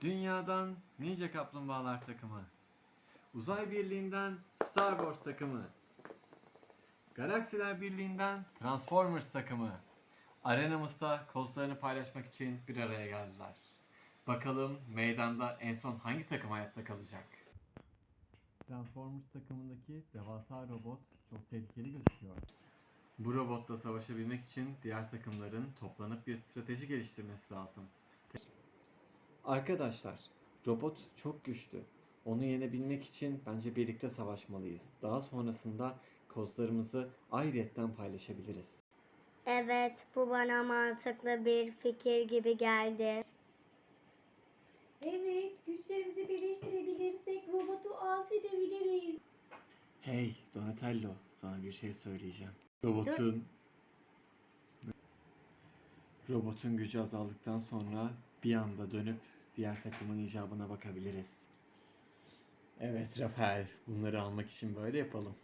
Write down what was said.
Dünyadan Ninja Kaplumbağalar takımı. Uzay Birliği'nden Star Wars takımı. Galaksiler Birliği'nden Transformers takımı. Arenamızda kozlarını paylaşmak için bir araya geldiler. Bakalım meydanda en son hangi takım hayatta kalacak? Transformers takımındaki devasa robot çok tehlikeli gözüküyor. Bu robotla savaşabilmek için diğer takımların toplanıp bir strateji geliştirmesi lazım. Arkadaşlar, robot çok güçlü. Onu yenebilmek için bence birlikte savaşmalıyız. Daha sonrasında kozlarımızı ayrıyetten paylaşabiliriz. Evet, bu bana mantıklı bir fikir gibi geldi. Evet, güçlerimizi birleştirebilirsek robotu alt edebiliriz. Hey Donatello, sana bir şey söyleyeceğim. Robotun Robotun gücü azaldıktan sonra bir anda dönüp diğer takımın icabına bakabiliriz. Evet Rafael, bunları almak için böyle yapalım.